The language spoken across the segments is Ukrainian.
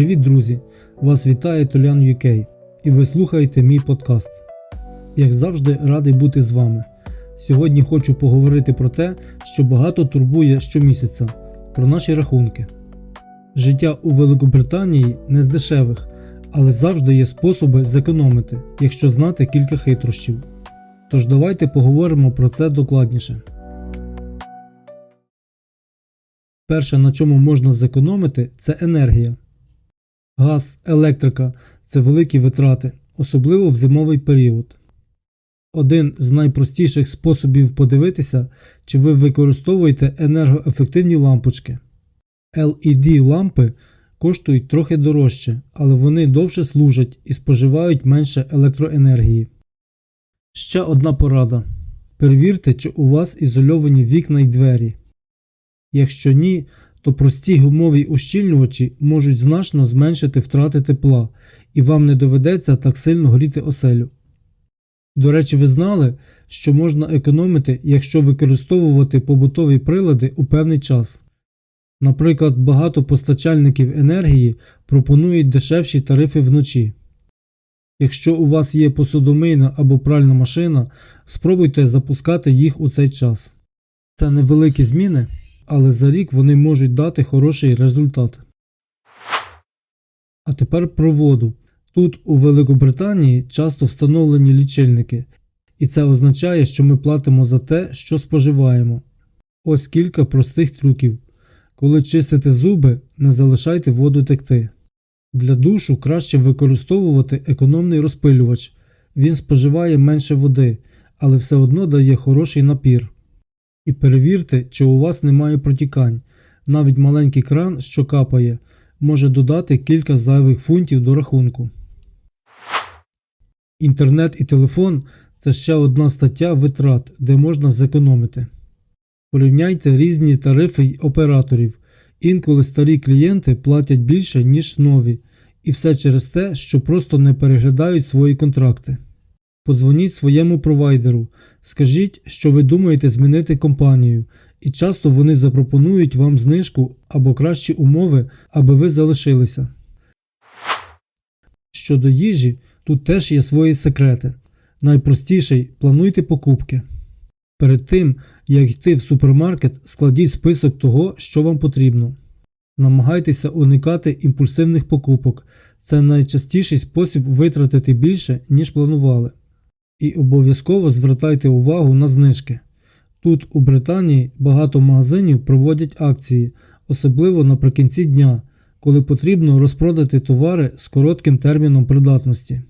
Привіт, друзі! Вас вітає Толян UK і ви слухаєте мій подкаст. Як завжди, радий бути з вами. Сьогодні хочу поговорити про те, що багато турбує щомісяця, про наші рахунки. Життя у Великобританії не з дешевих, але завжди є способи зекономити, якщо знати кілька хитрощів. Тож давайте поговоримо про це докладніше. Перше, на чому можна зекономити, це енергія. Газ, електрика це великі витрати, особливо в зимовий період. Один з найпростіших способів подивитися, чи ви використовуєте енергоефективні лампочки. LED лампи коштують трохи дорожче, але вони довше служать і споживають менше електроенергії. Ще одна порада. Перевірте, чи у вас ізольовані вікна й двері. Якщо ні, то прості гумові ущільнювачі можуть значно зменшити втрати тепла, і вам не доведеться так сильно горіти оселю. До речі, ви знали, що можна економити, якщо використовувати побутові прилади у певний час. Наприклад, багато постачальників енергії пропонують дешевші тарифи вночі. Якщо у вас є посудомийна або пральна машина, спробуйте запускати їх у цей час. Це невеликі зміни, але за рік вони можуть дати хороший результат. А тепер про воду. Тут у Великобританії часто встановлені лічильники, і це означає, що ми платимо за те, що споживаємо. Ось кілька простих трюків. Коли чистите зуби, не залишайте воду текти. Для душу краще використовувати економний розпилювач. Він споживає менше води, але все одно дає хороший напір. І перевірте, чи у вас немає протікань. Навіть маленький кран, що капає, може додати кілька зайвих фунтів до рахунку. Інтернет і телефон це ще одна стаття витрат, де можна зекономити. Порівняйте різні тарифи й операторів. Інколи старі клієнти платять більше, ніж нові, і все через те, що просто не переглядають свої контракти. Подзвоніть своєму провайдеру, скажіть, що ви думаєте змінити компанію, і часто вони запропонують вам знижку або кращі умови, аби ви залишилися. Щодо їжі, тут теж є свої секрети. Найпростіший плануйте покупки. Перед тим, як йти в супермаркет, складіть список того, що вам потрібно. Намагайтеся уникати імпульсивних покупок, це найчастіший спосіб витратити більше, ніж планували. І обов'язково звертайте увагу на знижки. Тут у Британії багато магазинів проводять акції, особливо наприкінці дня, коли потрібно розпродати товари з коротким терміном придатності.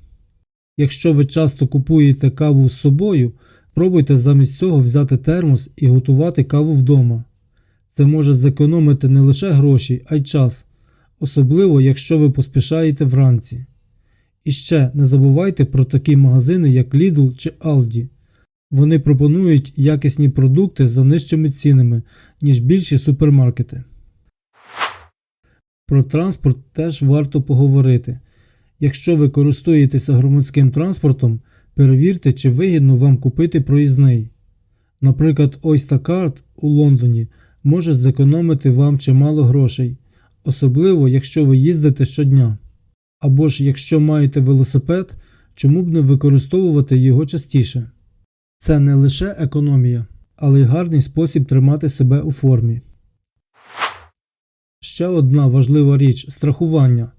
Якщо ви часто купуєте каву з собою, пробуйте замість цього взяти термос і готувати каву вдома. Це може зекономити не лише гроші, а й час, особливо якщо ви поспішаєте вранці. І ще не забувайте про такі магазини, як Lidl чи Aldi. Вони пропонують якісні продукти за нижчими цінами, ніж більші супермаркети. Про транспорт теж варто поговорити. Якщо ви користуєтеся громадським транспортом, перевірте, чи вигідно вам купити проїзний. Наприклад, Oyster у Лондоні може зекономити вам чимало грошей, особливо якщо ви їздите щодня. Або ж якщо маєте велосипед, чому б не використовувати його частіше. Це не лише економія, але й гарний спосіб тримати себе у формі. Ще одна важлива річ страхування.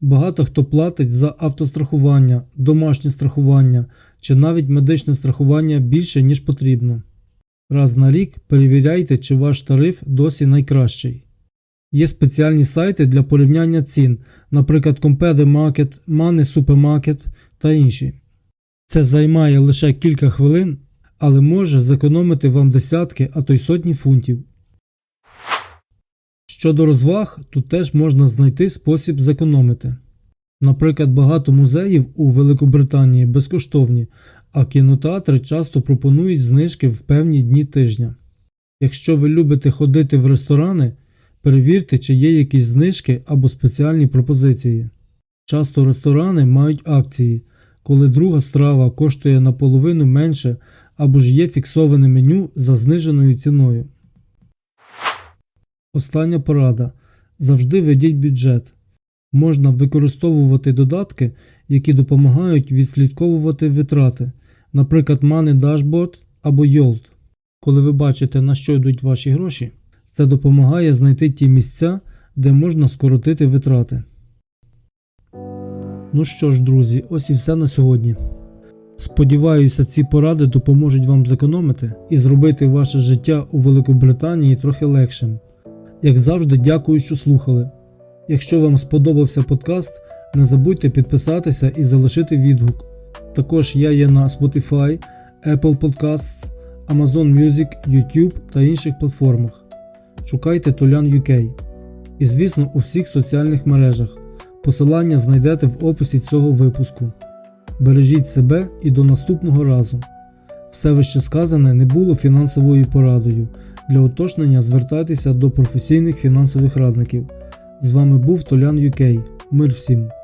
Багато хто платить за автострахування, домашнє страхування чи навіть медичне страхування більше, ніж потрібно. Раз на рік перевіряйте, чи ваш тариф досі найкращий. Є спеціальні сайти для порівняння цін, наприклад, Compede Market, Money Supermarket та інші. Це займає лише кілька хвилин, але може зекономити вам десятки, а то й сотні фунтів. Щодо розваг, тут теж можна знайти спосіб зекономити. Наприклад, багато музеїв у Великобританії безкоштовні, а кінотеатри часто пропонують знижки в певні дні тижня. Якщо ви любите ходити в ресторани, перевірте, чи є якісь знижки або спеціальні пропозиції. Часто ресторани мають акції, коли друга страва коштує наполовину менше або ж є фіксоване меню за зниженою ціною. Остання порада. Завжди ведіть бюджет. Можна використовувати додатки, які допомагають відслідковувати витрати, наприклад, Money Dashboard або Yolt. Коли ви бачите, на що йдуть ваші гроші, це допомагає знайти ті місця, де можна скоротити витрати. Ну що ж, друзі, ось і все на сьогодні. Сподіваюся, ці поради допоможуть вам зекономити і зробити ваше життя у Великобританії трохи легшим. Як завжди, дякую, що слухали. Якщо вам сподобався подкаст, не забудьте підписатися і залишити відгук. Також я є на Spotify, Apple Podcasts, Amazon Music, YouTube та інших платформах. Шукайте Толян UK. І звісно у всіх соціальних мережах. Посилання знайдете в описі цього випуску. Бережіть себе і до наступного разу. Все вище сказане не було фінансовою порадою. Для уточнення звертайтеся до професійних фінансових радників. З вами був Толян UK. Мир всім!